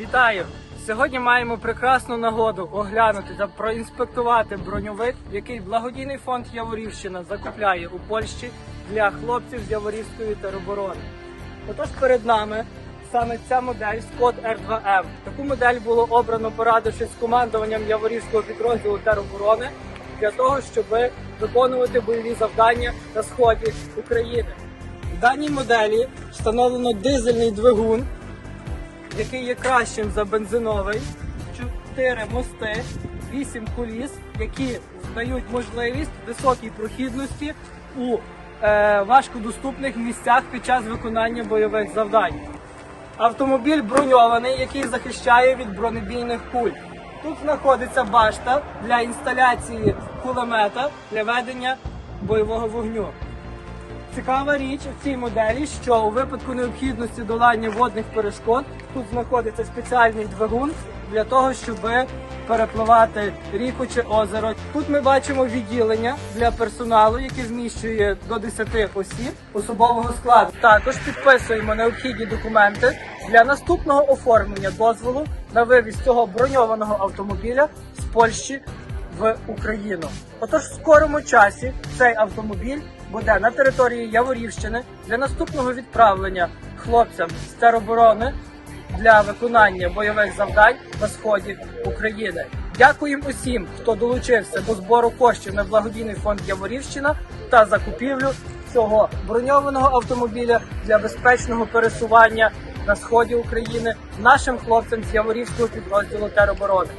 Вітаю! Сьогодні маємо прекрасну нагоду оглянути та проінспектувати броньовик, який благодійний фонд Яворівщина закупляє у Польщі для хлопців з Яворівської тероборони. Отож перед нами саме ця модель Scott R2M. Таку модель було обрано, порадившись з командуванням Яворівського підрозділу тероборони для того, щоб виконувати бойові завдання на сході України. В даній моделі встановлено дизельний двигун, який є кращим за бензиновий, 4 мости, 8 куліс, які дають можливість високій прохідності у е, важкодоступних місцях під час виконання бойових завдань. Автомобіль броньований, який захищає від бронебійних куль. Тут знаходиться башта для інсталяції кулемета для ведення бойового вогню. Цікава річ в цій моделі, що у випадку необхідності долання водних перешкод тут знаходиться спеціальний двигун для того, щоб перепливати ріку чи озеро. Тут ми бачимо відділення для персоналу, яке вміщує до 10 осіб особового складу. Також підписуємо необхідні документи для наступного оформлення дозволу на вивіз цього броньованого автомобіля з Польщі в Україну. Отож, в скорому часі цей автомобіль буде на території Яворівщини для наступного відправлення хлопцям з тероборони для виконання бойових завдань на сході України. Дякуємо усім, хто долучився до збору коштів на благодійний фонд Яворівщина та закупівлю цього броньованого автомобіля для безпечного пересування на сході України нашим хлопцям з Яворівського підрозділу тероборони.